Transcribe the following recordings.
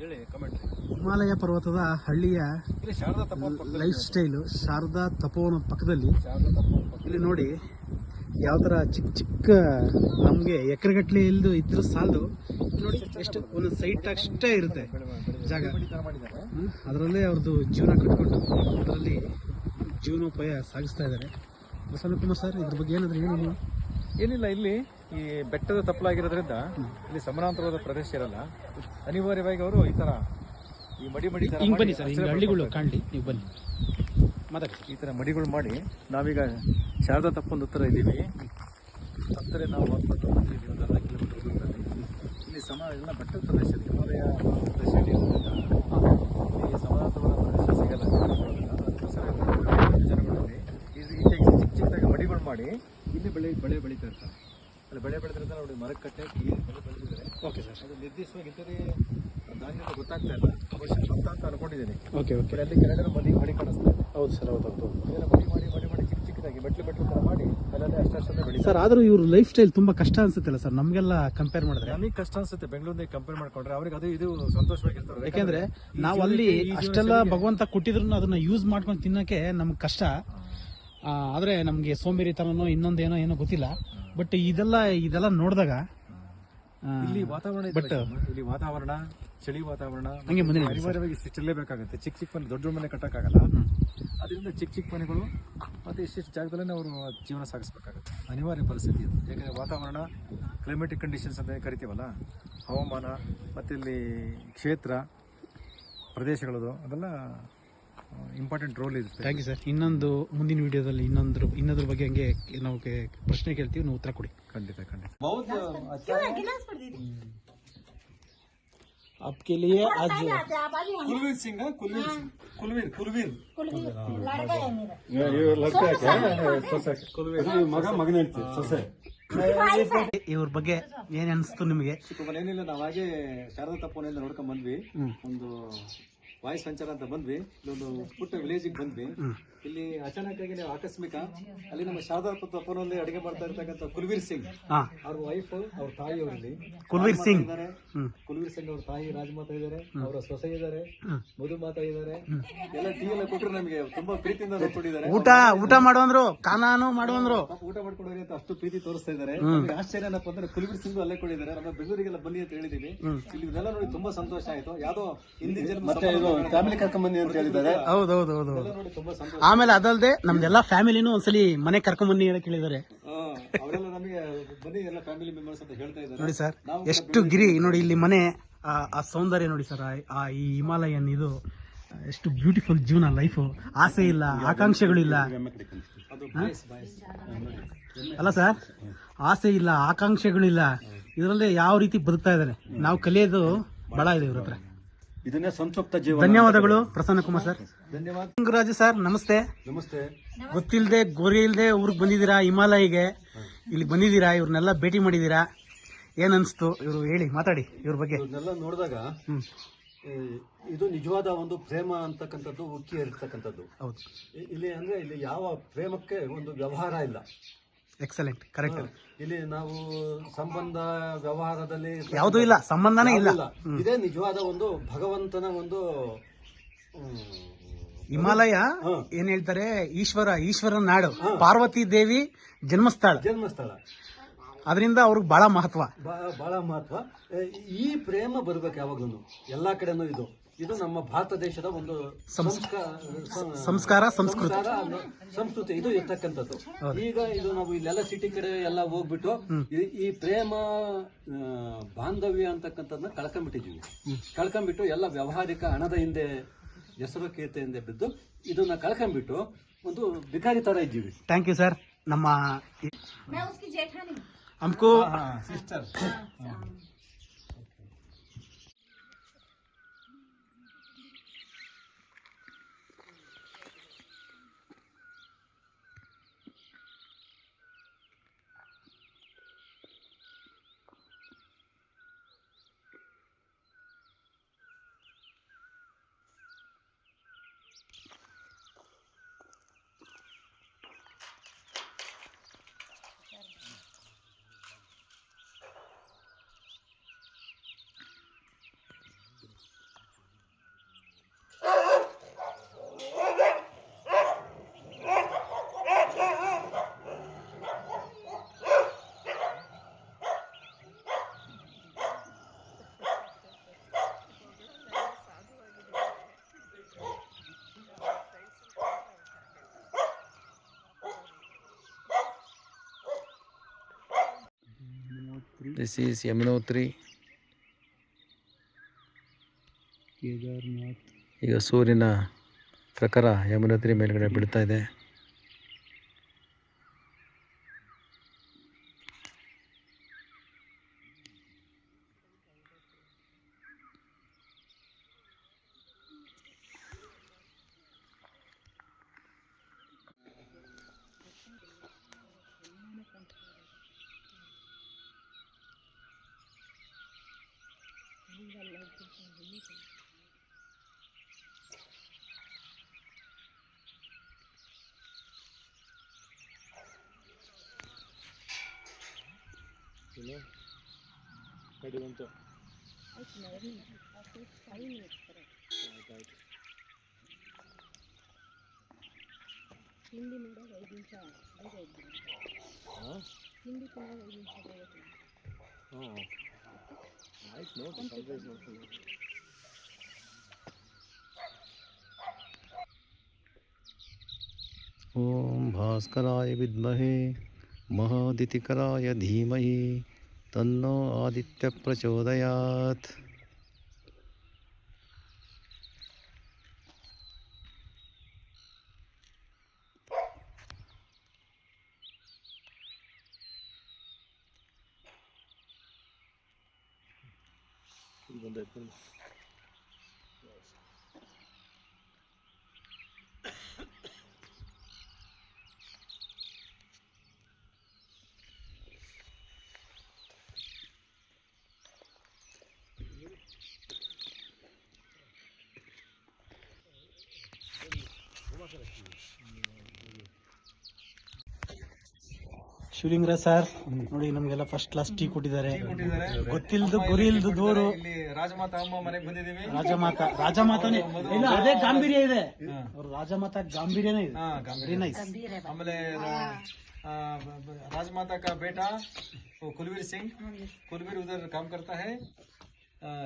ಹೇಳಿ ಕಮೆಂಟ್ ಹಿಮಾಲಯ ಪರ್ವತದ ಹಳ್ಳಿಯ ಇಲ್ಲಿ ಶಾರದಾ ತಪೋವನ ಪಕ್ಕದಲ್ಲಿ ಲೈಫ್ ಸ್ಟೈಲು ಶಾರದಾ ತಪೋವನ ಪಕ್ಕದಲ್ಲಿ. ಶಾರದಾ ತಪೋವನ ಪಕ್ಕದಲ್ಲಿ. ಇಲ್ಲಿ ನೋಡಿ ಯಾವ ಥರ ಚಿಕ್ಕ ಚಿಕ್ಕ ನಮಗೆ ಎಕರೆಗಟ್ಟಲೆ ಇಲ್ದು ಇದ್ರೂ ಸಾಲದು. ನೋಡಿ ಎಷ್ಟು ಒಂದು ಸೈಟ್ ಅಷ್ಟೇ ಇರುತ್ತೆ ಜಾಗ. ಅದರಲ್ಲೇ ಅವ್ರದ್ದು ಜೀವನ ಕಟ್ಕೊಂಡು ಅದರಲ್ಲಿ ಜೀವನೋಪಾಯ ಸಾಗಿಸ್ತಾ ಇದ್ದಾರೆ. ಬಸವನ ಕುಮಾರ್ ಸರ್ ಇದ್ರ ಬಗ್ಗೆ ಏನಾದ್ರೂ ಹೇಳಿ ಏನಿಲ್ಲ ಇಲ್ಲಿ ಈ ಬೆಟ್ಟದ ತಪ್ಪಲಾಗಿರೋದ್ರಿಂದ ಇಲ್ಲಿ ಸಮಾನಾಂತರವಾದ ಪ್ರದೇಶ ಇರಲ್ಲ. ಅನಿವಾರ್ಯವಾಗಿ ಅವರು ಈ ತರ ಈ ಮಡಿ ಮಡಿ ತರ ಹಿಂಗೆ ಬನ್ನಿ ಸರ್ ಹಿಂಗೆ ಹಳ್ಳಿಗಳು. ಕಾಣಲಿ ನೀವು ಬನ್ನಿ. ಮಾತಾಡಿ. ಈ ತರ ಮಡಿಗಳು ಮಾಡಿ ನಾವೀಗ ಶಾರದಾ ತಪ್ಪೊಂದು ಉತ್ತರ ಇದ್ದೀವಿ. ಹತ್ತಿರ ನಾವು ಹೊತ್ಕೊಂಡು ಬಂದಿದ್ದೀವಿ ಒಂದು ಅರ್ಧ ಕಿಲೋಮೀಟರ್ ದೂರದಲ್ಲಿ. ಇಲ್ಲಿ ಸಮ ಎಲ್ಲ ಬೆಟ್ಟದ ಪ್ರದೇಶ ಹಿಮಾಲಯ ಪ್ರದೇಶ ಇರೋದ್ರಿಂದ ಇಲ್ಲಿ ಸಮಾನಾಂತರವಾದ ಪ್ರದೇಶ ಸಿಗಲ್ಲ. ಜನಗಳಲ್ಲಿ ಈ ಚಿಕ್ಕ ಚಿಕ್ಕದಾಗಿ ಮಡಿಗಳು ಮಾಡಿ ಇಲ್ಲಿ ಬೆಳೆ ಬೆಳೆ ಬೆಳೀತಾ ಇರ್ತಾರೆ. ಅಲ್ಲಿ ಬೆಳೆ ಬೆಳೆದ್ರಿಂದ ನೋಡಿ ಮರಕ್ಕೆ ಕಟ್ಟೆ ಬೆಳೆ ಬೆಳೆದಿದ್ದಾರೆ. ಓಕೆ ಸರ್ ಅದು ನಿರ್ದಿಷ್ಟವಾಗಿ ಇಂಥದೇ ಧಾನ್ಯ ಗೊತ್ತಾಗ್ತಾ ಇಲ್ಲ. ಅವಶ್ಯ ಭತ್ತ ಅಂತ ಅನ್ಕೊಂಡಿದ್ದೀನಿ. ಓಕೆ ಓಕೆ ಅಲ್ಲಿ ಕೆಳಗಡೆ ಮಡಿ ಮಾಡಿ ಕಾಣಿಸ್ತಾ ಇದೆ. ಹೌದು ಸರ್ ಹೌದು ಹೌದು ಇದೆಲ್ಲ ಮಡಿ ಮಾಡಿ ಮಡಿ ಮಾಡಿ ಚಿಕ್ಕ ಚಿಕ್ಕದಾಗಿ ಬೆಟ್ಲು ಬೆಟ್ಲು ಥರ ಮಾಡಿ ಅಲ್ಲಲ್ಲೇ ಅಷ್ಟಷ್ಟೇ ಬೆಳಿ ಸರ್ ಆದರೂ ಇವ್ರ ಲೈಫ್ ಸ್ಟೈಲ್ ತುಂಬ ಕಷ್ಟ ಅನಿಸುತ್ತಲ್ಲ ಸರ್ ನಮಗೆಲ್ಲ ಕಂಪೇರ್ ಮಾಡಿದ್ರೆ? ನಮಗೆ ಕಷ್ಟ ಅನ್ಸುತ್ತೆ ಬೆಂಗಳೂರಿಗೆ ಕಂಪೇರ್ ಮಾಡ್ಕೊಂಡ್ರೆ. ಅವ್ರಿಗೆ ಅದು ಇದು ಸಂತೋಷವಾಗಿರ್ತಾರೆ. ಯಾಕೆಂದ್ರೆ ನಾವು ಅಲ್ಲಿ ಅಷ್ಟೆಲ್ಲ ಭಗವಂತ ಕೊಟ್ಟಿದ್ರು ಅದನ್ನ ಯೂಸ್ ಮಾಡ್ಕೊಂಡು ತಿನ್ನಕ್ಕೆ ನಮ್ಗೆ ಕಷ್ಟ. ಆದರೆ ನಮಗೆ ಸೋಂಬೇರಿತನೋ ಇನ್ನೊಂದೇನೋ ಏನೋ ಗೊತ್ತಿಲ್ಲ. ಬಟ್ ಇದೆಲ್ಲ ಇದೆಲ್ಲ ನೋಡಿದಾಗ ಇಲ್ಲಿ ವಾತಾವರಣ ಇದೆ ಇಲ್ಲಿ ವಾತಾವರಣ ಚಳಿ ವಾತಾವರಣ ಹಂಗೆ ಮುಂದೆ ಅನಿವಾರ್ಯವಾಗಿ ಚೆಲ್ಲೇ ಬೇಕಾಗುತ್ತೆ ಚಿಕ್ಕ ಚಿಕ್ಕ ಮನೆ ದೊಡ್ಡ ಮನೆ ಕಟ್ಟಕ್ಕಾಗಲ್ಲ. ಅದರಿಂದ ಚಿಕ್ಕ ಚಿಕ್ಕ ಮನೆಗಳು ಮತ್ತೆ ಇಷ್ಟಿಷ್ಟು ಜಾಗದಲ್ಲೇ ಅವರು ಜೀವನ ಸಾಗಿಸ್ಬೇಕಾಗುತ್ತೆ. ಅನಿವಾರ್ಯ ಪರಿಸ್ಥಿತಿ ಇದು ಯಾಕಂದ್ರೆ ವಾತಾವರಣ ಕ್ಲೈಮೇಟಿಕ್ ಕಂಡೀಷನ್ಸ್ ಅಂತ ಕರಿತೀವಲ್ಲ ಹವಾಮಾನ ಮತ್ತೆ ಇಲ್ಲಿ ಕ್ಷೇತ್ರ ಪ್ರದೇಶಗಳದು ಅದೆಲ್ಲ ಇಂಪಾರ್ಟೆಂಟ್ ರೋಲ್ ಇರುತ್ತೆ ಥ್ಯಾಂಕ್ ಯು ಸರ್ ಇನ್ನೊಂದು ಮುಂದಿನ ವಿಡಿಯೋದಲ್ಲಿ ಇನ್ನೊಂದ್ರ ಇನ್ನೊಂದ್ರ ಬಗ್ಗೆ ಹಂಗೆ ನಾವು ಕೆ- ಪ್ರಶ್ನೆ ಕೇಳ್ತೀವಿ ನೀವು ಉತ್ತರ ಕೊಡಿ ಖಂಡಿತ ಖಂಡಿತ आपके लिए आज ಕುಲ್ವೀರ್ ಸಿಂಗ್ ಕುಲ್ವೀರ್ ಸಿಂಗ್ ಕುಲ್ವೀರ್ ಕುಲ್ವೀರ್ लड़का है मेरा ಮಗ ಮಗನ ಹೇಳ್ತೀವಿ ಸೊಸೆ ಇವ್ರ ಬಗ್ಗೆ ಏನ್ ಅನಿಸ್ತು ನಿಮಗೆ ಕುಮಾರ್ ಏನಿಲ್ಲ ನಾವು ಹಾಗೆ ಶಾರದಾ ತಪ್ಪನೆಲ್ಲ ನೋಡ್ಕೊಂಡ್ ಬಂದ್ವಿ ಹ್ಮ್. ಒಂದು ವಾಯು ಸಂಚಾರ ಅಂತ ಬಂದ್ವಿ ಇಲ್ಲೊಂದು ಪುಟ್ಟ ವಿಲೇಜಿಗೆ ಬಂದ್ವಿ. ಇಲ್ಲಿ ಅಚಾನಕ್ ಆಗಿ ನೀವು ಆಕಸ್ಮಿಕ ಅಲ್ಲಿ ನಮ್ಮ ಶಾರದಾ ತಪ್ಪನಲ್ಲಿ ಅಡಿಗೆ ಮಾಡ್ತಾ ಇರ್ತಕ್ಕಂಥ ಕುಲ್ವೀರ್ ಸಿಂಗ್ ಅವ್ರ ವೈಫ್ ಅವ್ರ ತಾಯಿ ಅವರಲ್ಲಿ ಕುಲ್ವೀರ್ ಸಿಂಗ್. ಕುಲ್ವೀರ್ ಸಿಂಗ್ ಅವ್ರ ತಾಯಿ ರಾಜಮಾತಾ ಇದ್ದಾರೆ ಅವರ ಸೊಸೆ ಇದ್ದಾರೆ. ಮಧು ಮಾತಾ ಇದ್ದಾರೆ. ಎಲ್ಲ ಟೀ ಎಲ್ಲ ಕೊಟ್ಟರು ನಮಗೆ ತುಂಬಾ ಪ್ರೀತಿಯಿಂದ ನೋಡ್ಕೊಂಡಿದ್ದಾರೆ. ಊಟ ಊಟ ಮಾಡುವಂದ್ರು ಕಾನಾನು ಮಾಡುವಂದ್ರು. ಊಟ ಮಾಡ್ಕೊಂಡೋಗಿ ಅಂತ ಅಷ್ಟು ಪ್ರೀತಿ ತೋರಿಸ್ತಾ ಇದ್ದಾರೆ. ನಮ್ಗೆ ಆಶ್ಚರ್ಯ ಏನಪ್ಪ ಅಂದ್ರೆ ಕುಲ್ವೀರ್ ಸಿಂಗ್ ಅಲ್ಲೇ ಕೊಟ್ಟಿದ್ದಾರೆ ನಮ್ಮ ಬೆಂಗಳೂರಿಗೆಲ್ಲ ಬನ್ನಿ ಅಂತ ಹೇಳಿದೀವಿ. ಇಲ್ಲಿ ಇದೆಲ್ಲ ನೋಡಿ ತುಂಬಾ ಸಂತೋಷ ಆಯ್ತು. ಯಾವ್ದೋ ಹಿಂದಿನ ಮತ್ತೆ ಫ್ಯಾಮಿಲಿ ಕರ್ಕೊಂಡ್ ಬನ್ನಿ ಅಂತ ಹೇಳಿದ್ದಾರೆ. ಹೌದೌದು ಹೌದು ಹೌದು ಹೌದು ನೋಡಿ ತುಂಬಾ ಸಂತೋಷ. ಆಮೇಲೆ ಅದಲ್ಲದೆ ನಮ್ದೆಲ್ಲ ಫ್ಯಾಮಿಲಿನೂ ಒಂದ್ಸಲಿ ಮನೆ ಕರ್ಕೊಂಡ್ ಬನ್ನಿ ಅಂತ ಇದ್ದಾರೆ. ನೋಡಿ ಸರ್ ಎಷ್ಟು ಗಿರಿ ನೋಡಿ ಇಲ್ಲಿ ಮನೆ ಆ ಸೌಂದರ್ಯ ನೋಡಿ ಸರ್ ಆ- ಈ ಹಿಮಾಲಯನ್ ಇದು ಎಷ್ಟು ಬ್ಯೂಟಿಫುಲ್ ಜೀವನ ಲೈಫು ಆಸೆ ಇಲ್ಲ ಆಕಾಂಕ್ಷೆಗಳಿಲ್ಲ ಬಾಯ್ಸ್ ಬಾಯ್ಸ್. ಅಲ್ಲ ಸರ್ ಆಸೆ ಇಲ್ಲ ಆಕಾಂಕ್ಷೆಗಳಿಲ್ಲ ಇದರಲ್ಲಿ ಯಾವ ರೀತಿ ಬದುಕ್ತಾ ಇದ್ದಾರೆ. ನಾವು ಕಲಿಯೋದು ಬಹಳ ಇದೆ ಇವ್ರ ಹತ್ರ. ಇದನ್ನೇ ಸಂತೃಪ್ತ ಜೀವನ ಧನ್ಯವಾದಗಳು ಪ್ರಸನ್ನ ಕುಮಾರ್ ಸರ್. ಧನ್ಯವಾದ. ಲಿಂಗರಾಜು ಸರ್ ನಮಸ್ತೆ. ನಮಸ್ತೆ. ಗೊತ್ತಿಲ್ಲದೆ ಗೋರಿ ಇಲ್ಲದೆ ಊರಿಗೆ ಬಂದಿದ್ದೀರಾ ಹಿಮಾಲಯಿಗೆ? ಇಲ್ಲಿ ಬಂದಿದ್ದೀರಾ ಇವ್ರನ್ನೆಲ್ಲ ಭೇಟಿ ಮಾಡಿದ್ದೀರಾ? ಏನ್ ಅನ್ಸ್ತು? ಇವರು ಹೇಳಿ ಮಾತಾಡಿ ಇವ್ರ ಬಗ್ಗೆ. ಇದನ್ನೆಲ್ಲ ನೋಡಿದಾಗ ಹ್ಮ್. ಈ, ಇದು ನಿಜವಾದ ಒಂದು ಪ್ರೇಮ ಅಂತಕ್ಕಂಥದ್ದು ಉಕ್ಕಿ ಇರ್ತಕ್ಕಂಥದ್ದು ಹೌದು. ಇ- ಇಲ್ಲಿ ಅಂದ್ರೆ ಇಲ್ಲಿ ಯಾವ ಪ್ರೇಮಕ್ಕೆ ಒಂದು ವ್ಯವಹಾರ ಇಲ್ಲ. ಎಕ್ಸಲೆಂಟ್ ಕರೆಕ್ಟ್ ಇಲ್ಲಿ ನಾವು ಸಂಬಂಧ ವ್ಯವಹಾರದಲ್ಲಿ ಯಾವುದೂ ಇಲ್ಲ. ಸಂಬಂಧನೇ ಇಲ್ಲ. ಇದೇ ನಿಜವಾದ ಒಂದು ಭಗವಂತನ ಒಂದು ಹಿಮಾಲಯ. ಏನ್ ಹೇಳ್ತಾರೆ? ಈಶ್ವರ ಈಶ್ವರನ ನಾಡು. ಪಾರ್ವತಿ ದೇವಿ ಜನ್ಮಸ್ಥಳ. ಜನ್ಮಸ್ಥಳ. ಅದರಿಂದ ಅವ್ರಿಗೆ ಬಹಳ ಮಹತ್ವ. ಬಹಳ ಮಹತ್ವ. ಈ ಪ್ರೇಮ ಬರ್ಬೇಕು ಯಾವಾಗಲೂ. ಎಲ್ಲಾ ಕಡೆನೂ ಇದು. ಇದು ನಮ್ಮ ಭಾರತ ದೇಶದ ಒಂದು ಸಂಸ್ಕಾರ ಸ- ಸಂಸ್ಕಾರ ಸಂಸ್ಕೃತಿ ಸಂಸ್ಕಾರ ಅನ್ನೋ- ಸಂಸ್ಕೃತಿ ಇದು ಇರ್ತಕ್ಕಂಥದ್ದು ಈಗ ಇದು ನಾವು ಇಲ್ಲೆಲ್ಲ ಸಿಟಿ ಕಡೆ ಎಲ್ಲ ಹೋಗ್ಬಿಟ್ಟು ಈ- ಈ ಪ್ರೇಮ ಆ, ಬಾಂಧವ್ಯ ಅಂತಕ್ಕಂಥದ್ದನ್ನ ಕಳ್ಕೊಂಡ್ಬಿಟ್ಟಿದೀವಿ ಕಳ್ಕೊಂಡ್ಬಿಟ್ಟು ಎಲ್ಲ ವ್ಯವಹಾರಿಕ ಹಣದ ಹಿಂದೆ ಹೆಸರು ಕೀರ್ತಿಯಿಂದ ಬಿದ್ದು ಇದನ್ನ ಕಳ್ಕೊಂಡ್ಬಿಟ್ಟು ಒಂದು ಬಿಕಾರಿ ತರ ಇದ್ದೀವಿ ಥ್ಯಾಂಕ್ ಯು ಸರ್ ನಮ್ಮ मैं उसकी जेठानी हूँ। हमको sister This is Yamunotri Kedarnath ಈಗ ಸೂರ್ಯನ ಪ್ರಖರ ಯಮುನೋತ್ರಿ ಮೇಲ್ಗಡೆ ಬೀಳ್ತಾ ಇದೆ ಕಡಿವಂತ ತಿಂಡಿ ಮಾಡೋದು ಐದು ನಿಮಿಷ ಬೇಗ ಐದು ನಿಮಿಷ ತಿಂಡಿ ತಿನ್ನೋದು ಐದು ನಿಮಿಷ ಬೇಗ ಹಾಂ ಆಯ್ತು ನೋಡಿ ಸನ್ರೈಸ್ ನೋಡ್ಕೊಂಡು ओम भास्कराय विद्महे महादितिकराय धीमहि तन्नो आदित्यः प्रचोदयात् ಶಿವಲಿಂಗ್ರ ಸರ್ ನೋಡಿ ನಮ್ಗೆಲ್ಲ ಫಸ್ಟ್ ಕ್ಲಾಸ್ ಟೀ ಕೊಟ್ಟಿದ್ದಾರೆ ಗೊತ್ತಿಲ್ದು ಗುರಿ ಇಲ್ದು ದೂರು ಇಲ್ಲಿ ರಾಜಮಾತಾ ಅಮ್ಮ ಮನೆಗೆ ಬಂದಿದ್ದೀವಿ ರಾಜಮಾತಾ ರಾಜಮಾತಾನೇ ಇಲ್ಲ ಅದೇ ಗಾಂಭೀರ್ಯ ಇದೆ ಅವ್ರ ರಾಜಮಾತಾ ಗಾಂಭೀರ್ಯನೇ ಇದೆ ಹಾ, ಗಾಂಭೀರ್ಯ. ವೆರಿ ನೈಸ್ ಆಮೇಲೆ आ, ब- ब- राजमाता का बेटा वो कुलवीर सिंह कुलवीर उधर काम करता है आ,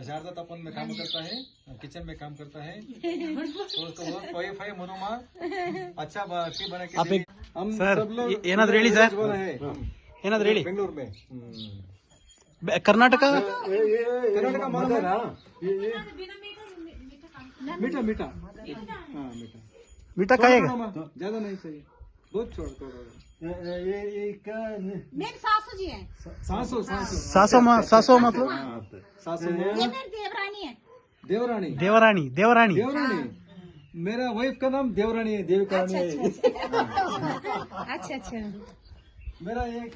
शारदा तपन में काम करता है किचन में काम करता है तो उसको वाइफ है मनुमा अच्छा ब- टी बना के आप दे- एक- हम सर, सब लोग ये- ಏನಾದ್ರು ಹೇಳಿ ಸರ್ उज्ज्वल है ಏನಾದ್ರು ಹೇಳಿ बेंगलुरु में ಬೆ- ಕರ್ನಾಟಕ कर्नाटक मालूम है मीठा मीठा हाँ मीठा मीठा खाएगा थोड़ा थोड़ा, ज्यादा नहीं चाहिए बहुत छोड़ थोड़ा मेरे सासू जी हैं सासो सासो ಸಾಸೋ ಮ- ಸಾಸೋ ಮತ್ತು सासू ये मेरी देवरानी है देवरानी ದೇವರಾಣಿ ದೇವರಾಣಿ देवरानी मेरा वाइफ का नाम देवरानी है देविका रानी है अच्छा अच्छा मेरा एक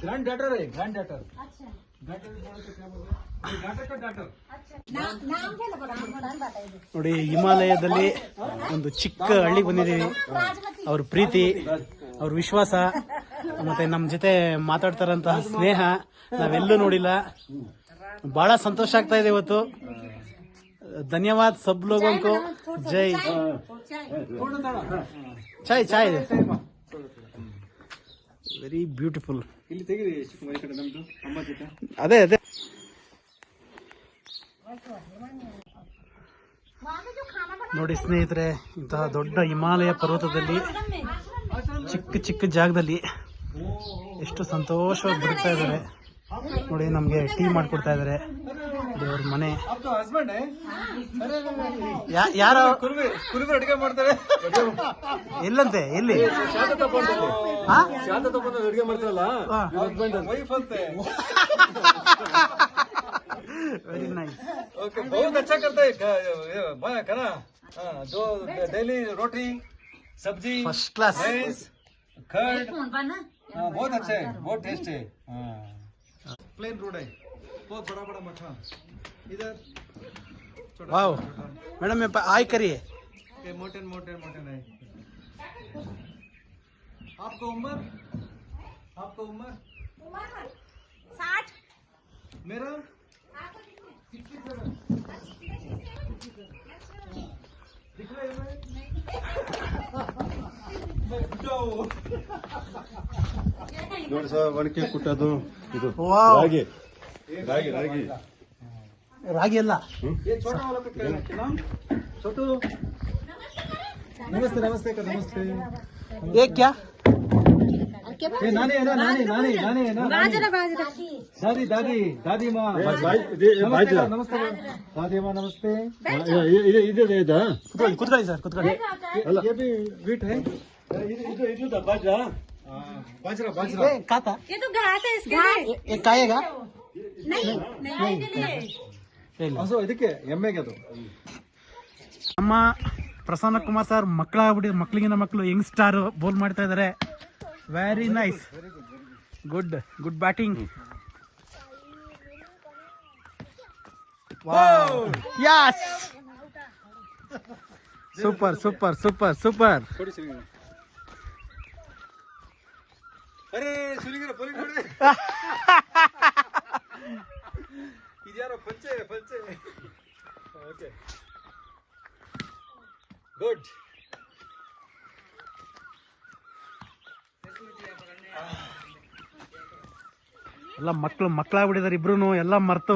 ग्रैंड डॉटर है ग्रैंड डॉटर अच्छा डॉटर क्या बोलते हैं डॉटर का डॉटर नाम नाम क्या लगा नाम नाम बताइए ನೋಡಿ ಹಿಮಾಲಯದಲ್ಲಿ ಒಂದು ಚಿಕ್ಕ ಹಳ್ಳಿಗೆ ಬಂದಿದ್ದೀವಿ ಅವ್ರ ಪ್ರೀತಿ ಅವ್ರ ವಿಶ್ವಾಸ, ಮತ್ತೆ ನಮ್ಮ ಜೊತೆ ಮಾತಾಡ್ತಾರಂತ ಸ್ನೇಹ ನಾವೆಲ್ಲೂ ನೋಡಿಲ್ಲ. ಬಹಳ ಸಂತೋಷ ಆಗ್ತಾ ಇದೆ ಇವತ್ತು. ಧನ್ಯವಾದ ಸಬ್ ಲೋಗಂಕು ಜೈ. ಚಾಯ್ ಚಾಯ್. ವೆರಿ ಬ್ಯೂಟಿಫುಲ್ ಅದೇ ಅದೇ. ನೋಡಿ ಸ್ನೇಹಿತರೆ, ಇಂತಹ ದೊಡ್ಡ ಹಿಮಾಲಯ ಪರ್ವತದಲ್ಲಿ ಚಿಕ್ಕ ಚಿಕ್ಕ ಜಾಗದಲ್ಲಿ ಎಷ್ಟು ಸಂತೋಷವಾಗಿ ಬರ್ತಾ ಇದ್ದಾರೆ. ನೋಡಿ ನಮಗೆ ಟೀ ಮಾಡ್ಕೊಡ್ತಾ ಇದ್ದಾರೆ. ಅವ್ರ ಮನೆ. ಯಾರು? ಅಡುಗೆ ಮಾಡ್ತಾರೆ ಎಲ್ಲಂತೆ ಎಲ್ಲಿ ಅಡುಗೆ ಮಾಡ್ತಾರಲ್ಲ ವೆರಿ ನೈಸ್ ಓಕೆ हाँ, जो डेली रोटी सब्ज़ी फ़र्स्ट क्लास कर्ड बहुत अच्छा है। बहुत टेस्ट है। प्लेन रोड है। बहुत बड़ा बड़ा मठा इधर वाह मैडम ये आय करिए। मोटन मोटन मोटन है। आपको उम्र? आपको उम्र? साठ। मेरा? दिख रहा है मैं? मैं बुढ़ा हूँ। ನೋಡಿ ಸರ್ ಒಣಕೆ ಕುಟ್ಟೋದು ಇದು ವಾವ್ ರಾಗಿ ರಾಗಿ ರಾಗಿ ರಾಗಿ ಅಲ್ಲ ये छोटा वाला को क्या क्या नाम छोटू नमस्ते नमस्ते का नमस्ते ಏ ಕ್ಯಾ ಏ, ನಾನೇ ಏನೋ, ನಾನೇ ನಾನೇ ನಾನೇ ಏನೋ, ನಾನೇ. ದಾದಿ ದಾದಿ ದಾದಿ ಮಾ ನಮಸ್ತೆ ನಮಸ್ತೆ ದಾದಿ ಮಾ ನಮಸ್ತೆ ಇದೆ ಇದೆ ಇದೆ ಕುತ್ಕೊಳ್ಳಿ ಕುತ್ಕೊಳ್ಳಿ ಸರ್ ಕುತ್ಕೊಳ್ಳಿ ये भी wheat है ಇದು ಇದು ಬಾಜ್ರಾ हाँ, बाजरा बाजरा ಏ, ಖಾತಾ ये तो घास है इसके लिए ಏ, ಕಾಯೇಗಾ नहीं नहीं के लिए ಇಲ್ಲ ಹಸು ಇದಕ್ಕೆ ಎಮ್ಮೆಗೆ ಅದು ನಮ್ಮ ಪ್ರಸನ್ನ ಕುಮಾರ್ ಸರ್ ಮಕ್ಕಳಾಗ್ಬಿಟ್ಟು ಮಕ್ಕಳಿಗಿನ ಮಕ್ಕಳು ಯಂಗ್ ಸ್ಟಾರ್ ಬೋಲ್ ಮಾಡ್ತಾ ಇದ್ದಾರೆ very nice good good batting yes super super super super ಇದ್ಯಾರೋ ಪಂಚೆ ಪಂಚೆ. ಓಕೆ. ಗುಡ್ ಎಲ್ಲ ಮಕ್ಕಳು ಮಕ್ಕಳಾಗ್ಬಿಟ್ಟಿದ್ದಾರೆ ಇಬ್ರು ಎಲ್ಲ ಮರ್ತು.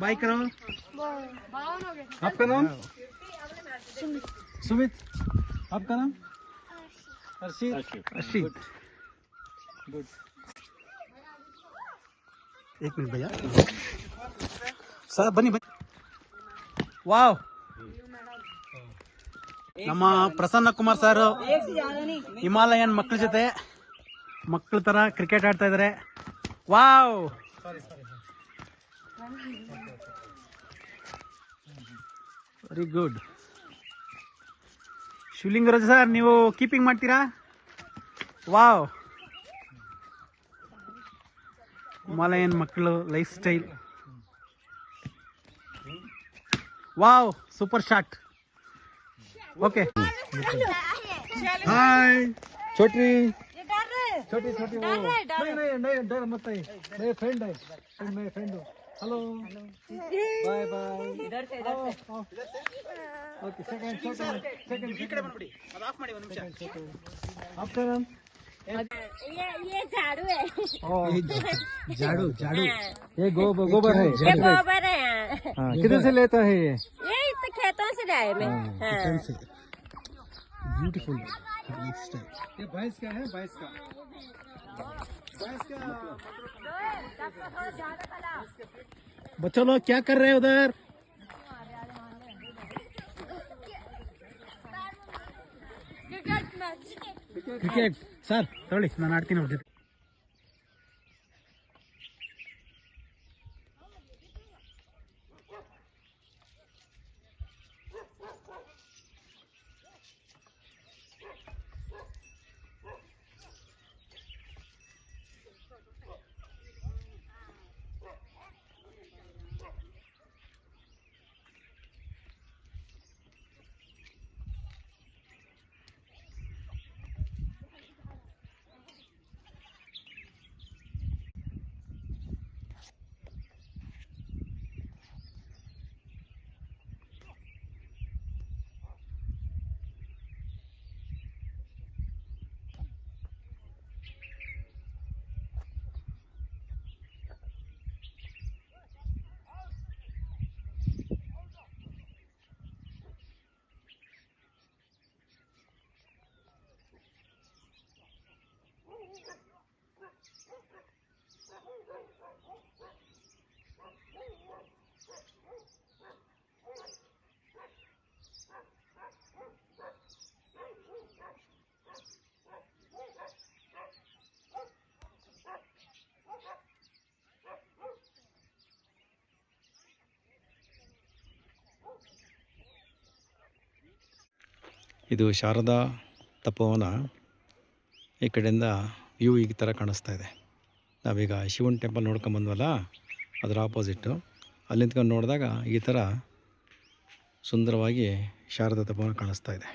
बाय करो आपका नाम सुमित आपका नाम हर्षित अशीत गुड एक मिनट भैया सर ಬನ್ನಿ ಬನ್ನಿ ವಾವ್ ನಮ್ಮ ಪ್ರಸನ್ನ ಕುಮಾರ್ ಸರ್ ಹಿಮಾಲಯನ್ ಮಕ್ಕಳ ಜೊತೆ ಮಕ್ಕಳ ತರ ಕ್ರಿಕೆಟ್ ಆಡ್ತಾ ಇದಾರೆ wow very good Shivalingaraj sir ನೀವು ಕೀಪಿಂಗ್ ಮಾಡ್ತೀರಾ ವಾವ್ ಹಿಮಾಲಯನ್ ಮಕ್ಕಳು lifestyle wow super shot okay हाय छोटी ये डर रहे हैं। छोटी छोटी वो नहीं नहीं नहीं डर मत नहीं मेरे फ्रेंड है फ्रेंड मेरे फ्रेंड हो हेलो बाय बाय इधर से इधर से ओके सेकंड सेकंड सेकंड आपका नाम ये ये झाड़ू है ಜಾಡು ಜಾಡು ये गोबर गोबर है ये गोबर है हाँ, किधर से लेता है ये ये तो खेतों से लाए मैं हाँ। ब्यूटीफुल लाइफ स्टाइल ये भैंस का है भैंस का भैंस का बच्चों लोग क्या कर रहे हैं उधर ಕ್ರಿಕೆಟ್ ಸರ್ ತೊಗೊಳ್ಳಿ ನಾನು ಆಡ್ತೀನಿ ಅವ್ರ ಜೊತೆ ಇದು ಶಾರದಾ ತಪೋವನ ಈ ಕಡೆಯಿಂದ ವ್ಯೂ ಈ ಥರ ಕಾಣಿಸ್ತಾ ಇದೆ. ನಾವೀಗ ಶಿವನ್ ಟೆಂಪಲ್ ನೋಡ್ಕೊಂಬಂದ್ವಲ್ಲ ಅದರ ಆಪೋಸಿಟ್ಟು ಅಲ್ಲಿ ನಿಂತ್ಕೊಂಡು ನೋಡಿದಾಗ ಈ ಥರ ಸುಂದರವಾಗಿ ಶಾರದಾ ತಪೋವನ ಕಾಣಿಸ್ತಾ ಇದೆ.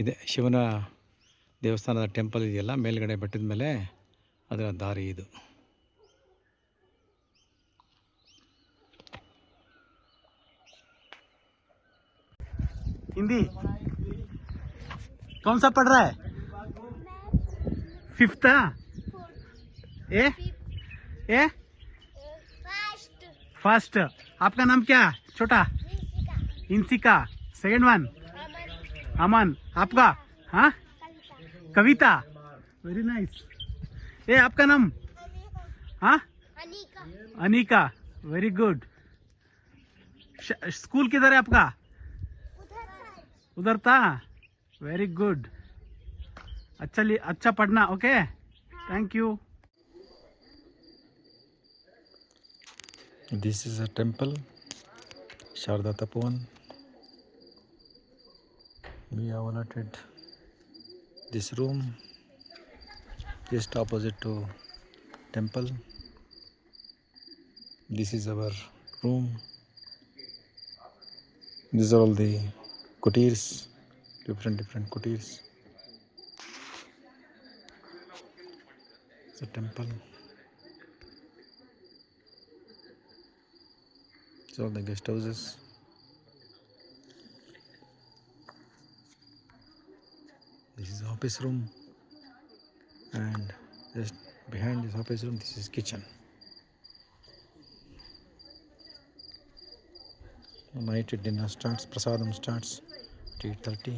ಇದೆ ಶಿವನ ದೇವಸ್ಥಾನದ ಟೆಂಪಲ್ ಇದೆಯಲ್ಲ ಮೇಲ್ಗಡೆ ಬೆಟ್ಟದ ಮೇಲೆ ಅದರ ದಾರಿ ಇದು हिंदी कौन सा पढ़ रहा है फिफ्थ ए ए फर्स्ट आपका नाम क्या छोटा इंसिका सेकंड वन अमन, आपका? हाँ? कविता? वेरी नाइस ए, आपका नाम? हाँ? अनिका। वेरी गुड स्कूल किधर है आपका? उधर था? वेरी गुड अच्छा अच्छा पढ़ना okay thank you this is a temple Sharada Tapovan. We have allotted this room just opposite to temple. This is our room. These are all the kutirs, different different kutirs. It's a temple. All the guest houses. This is office room, and just behind this office room, this is kitchen. Night dinner starts, prasadam starts at 8.30.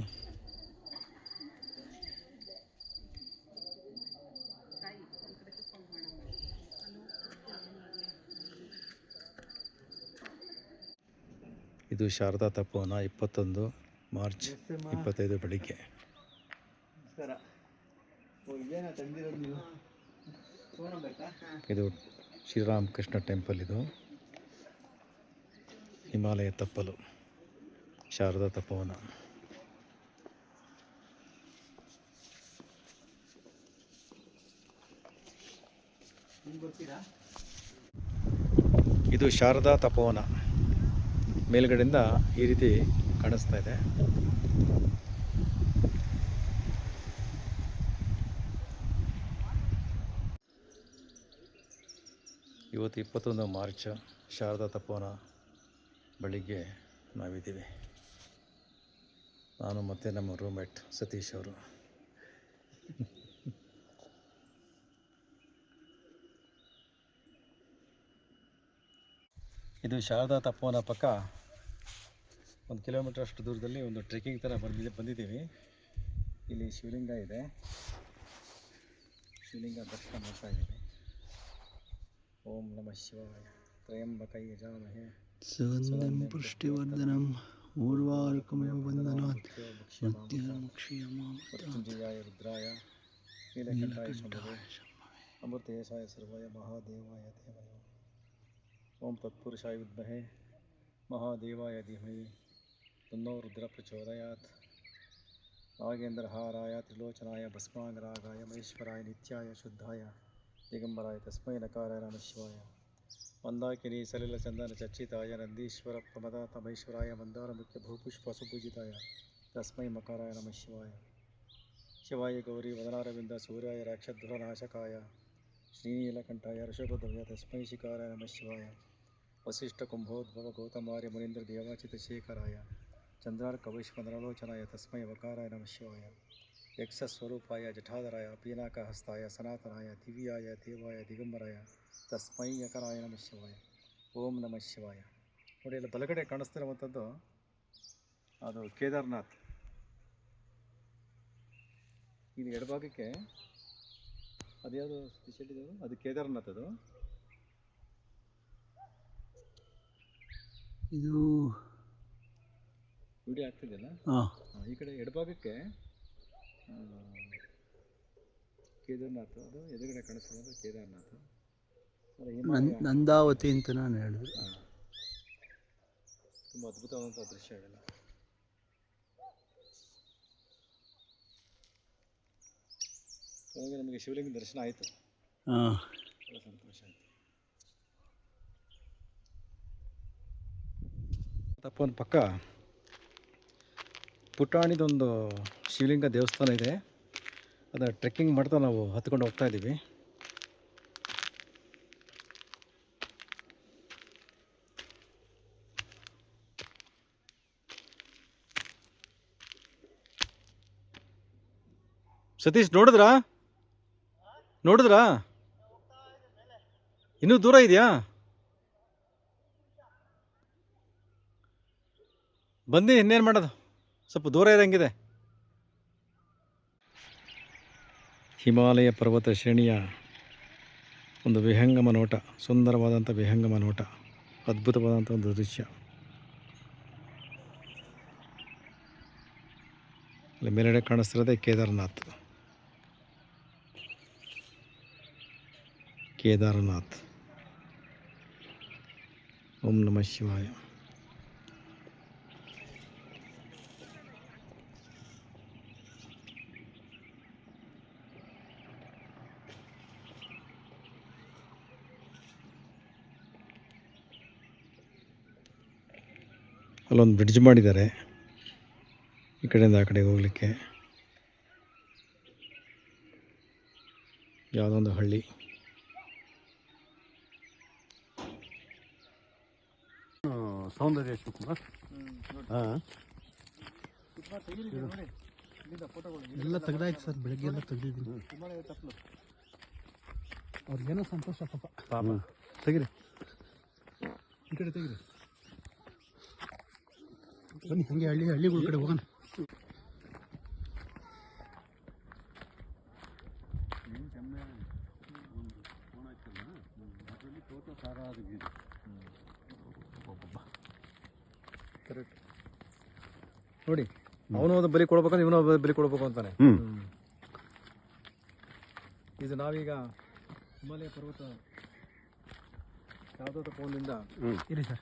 ಇದು ಶಾರದಾ ತಪೋವನ ಇಪ್ಪತ್ತೊಂದು March ಇಪ್ಪತ್ತೈದು ಬೆಳಿಗ್ಗೆ ಇದು? Sri Ramakrishna temple ಇದು. ಹಿಮಾಲಯ ತಪ್ಪಲು ಶಾರದಾ ತಪೋವನ. ಇದು ಶಾರದಾ ತಪೋವನ ಮೇಲ್ಗಡೆಯಿಂದ ಈ ರೀತಿ ಕಾಣಿಸ್ತಾ ಇದೆ. ಇವತ್ತು ಇಪ್ಪತ್ತೊಂದು ಮಾರ್ಚ್, ಶಾರದಾ ತಪೋನ ಬೆಳಿಗ್ಗೆ ನಾವಿದ್ದೀವಿ. ನಾನು ಮತ್ತು ನಮ್ಮ ರೂಮ್ಮೇಟ್ ಸತೀಶ್ ಅವರು. ಇದು ಶಾರದಾ ತಪೋನ ಪಕ್ಕ ಒಂದು ಕಿಲೋಮೀಟರ್ ಅಷ್ಟು ದೂರದಲ್ಲಿ ಒಂದು ಟ್ರೆಕ್ಕಿಂಗ್ ಥರ ಬಂದಿದೆ, ಬಂದಿದ್ದೀವಿ. ಇಲ್ಲಿ ಶಿವಲಿಂಗ ಇದೆ. ಶಿವಲಿಂಗ ದರ್ಶನ ಮಾಡ್ತಾ ಇದ್ದೀವಿ. ओम नमः शिवाय। त्र्यंबकई यजामहे सुगन्धिं पुष्टिवर्धनम् ऊर्वार्कमेव बन्धनात् मृत्युर्मुक्षीयमाय रुद्राय नीलकण्ठाय शम्भवे। अमृतेशाय सर्वाय महादेवाय देवयो। ओम तत्पुरुषाय विद्महे। महादेवाय धीमहि। तन्नो रुद्र प्रचोदयात् नागेन्द्रहाराय त्रिलोचनाय भस्माङ्गरागाय महेश्वराय नित्याय शुद्धाय। दिगंबराय, तस्म नकाराय नम शिवाय मन्दाकिनी मंदार मुख्य मन्दारमुख्यभूपुष्पसुपूजिताय तस्म मकाराय नम शिवाय शिवाय गौरी, वदनारविंद, सूर्याय राक्षध्वरनाशकाय श्रीनीलकंठाय ऋषभद्रय तस्म शिकाराय नम शिवाय वसिष्ठकुम्भोद्भव गौतमार्य मुनीन्द्रदेवाचितशेखराय चन्द्रार्कवैश्वनरलोचनाय तस्म वकाराय नम शिवाय ಯಕ್ಷಸ್ವರೂಪಾಯ ಜಠಾಧರಾಯ ಪೀನಾಕಹಸ್ತಾಯ ಸನಾತನಾಯ ದಿವ್ಯಾಯ ದೇವಾಯ ದಿಗಂಬರಾಯ ತಸ್ಮೈ ಯಕರಾಯ ನಮಃ ಶಿವಾಯ ಓಂ ನಮಃ ಶಿವಾಯ. ನೋಡಿ ಇಲ್ಲಿ ಬಲಗಡೆ ಕಾಣಿಸ್ತಿರುವಂಥದ್ದು ಅದು ಕೇದಾರ್ನಾಥ್. ಇದು ಎಡಭಾಗಕ್ಕೆ ಅದ್ಯಾವುದು ಸ್ಪೆಷಲ್ ಇದು? ಅದು ಕೇದಾರ್ನಾಥ್ ಅದು. ಇದು ವಿಡಿಯೋ ಆಗ್ತಿದೆಯಲ್ಲ? ಈ ಕಡೆ ಎಡಭಾಗಕ್ಕೆ ಕೇದಾರ್ನಾಥ್ ಅದು ಎದುರುಗಡೆ ಕಾಣಿಸ್ತಿರೋದು ಕೇದಾರ್ನಾಥ್. ನಂದಾವತಿ ಅಂತ ನಾನು ಹೇಳಿದೆ. ತುಂಬ ಅದ್ಭುತವಾದಂಥ ದೃಶ್ಯ ಇದೆಲ್ಲ. ಹಾಗೆ ನಮಗೆ ಶಿವಲಿಂಗ ದರ್ಶನ ಆಯಿತು. ಹಾಂ. ಸಂತೋಷ ಆಯಿತು. ತಪ್ಪೊಂದು ಪಕ್ಕ ಪುಟಾಣಿದೊಂದು ಶಿವಲಿಂಗ ದೇವಸ್ಥಾನ ಇದೆ. ಅದನ್ನು ಟ್ರೆಕ್ಕಿಂಗ್ ಮಾಡ್ತಾ ನಾವು ಹತ್ಕೊಂಡು ಹೋಗ್ತಾ ಇದ್ದೀವಿ ಸತೀಶ್, ನೋಡಿದ್ರಾ? ನೋಡಿದ್ರಾ? ಇನ್ನೂ ದೂರ ಇದೆಯಾ? ಬನ್ನಿ, ಇನ್ನೇನು ಮಾಡೋದು? ಸ್ವಲ್ಪ ದೂರ ಇರೋಂಗಿದೆ. ಹಿಮಾಲಯ ಪರ್ವತ ಶ್ರೇಣಿಯ ಒಂದು ವಿಹಂಗಮ ನೋಟ, ಸುಂದರವಾದಂಥ ವಿಹಂಗಮ ನೋಟ, ಅದ್ಭುತವಾದಂಥ ಒಂದು ದೃಶ್ಯ. ಅಲ್ಲಿ ಮೇಲೆ ಕಾಣಿಸ್ತಿರೋದೇ ಕೇದಾರನಾಥ್. ಕೇದಾರನಾಥ್. ಓಂ ನಮಃ ಶಿವಾಯ. ಅಲ್ಲೊಂದು ಬ್ರಿಡ್ಜ್ ಮಾಡಿದ್ದಾರೆ. ಈ ಕಡೆಯಿಂದ ಆ ಕಡೆಗೆ ಹೋಗಲಿಕ್ಕೆ. ಯಾವುದೊಂದು ಹಳ್ಳಿ. ಸೌಂದರ್ಯ ಶಿವಕುಮಾರ್. ಹಾಂ. ಎಲ್ಲ ತೆಗ್ದಾಯ್ತು ಸರ್ ಬೆಳಗ್ಗೆ ಎಲ್ಲ ತೆಗ್ದಿದ್ದೀನಿ ಅವ್ರಿಗೇನೋ ಸಂತೋಷ ಪಾಪ. ಪಾಪ. ತೆಗಿರಿ. ಈ ಕಡೆ ತೆಗೀರಿ. ಬನ್ನಿ ಹಂಗೆ ಹಳ್ಳಿ ಹಳ್ಳಿಗಳ ಕಡೆ ಹೋಗೋಣ. ನೋಡಿ ಅವನು ಒಂದು ಬಲಿ ಕೊಡ್ಬೇಕಂದ್ರೆ ಇವನು ಬಲಿ ಕೊಡ್ಬೇಕು ಅಂತಾನೆ. ಇದು ನಾವೀಗ ಹಿಮಾಲಯ ಪರ್ವತ ಯಾವುದೋ ತಪ್ಪೊಂದಿಂದ ಇರಿ ಸರ್.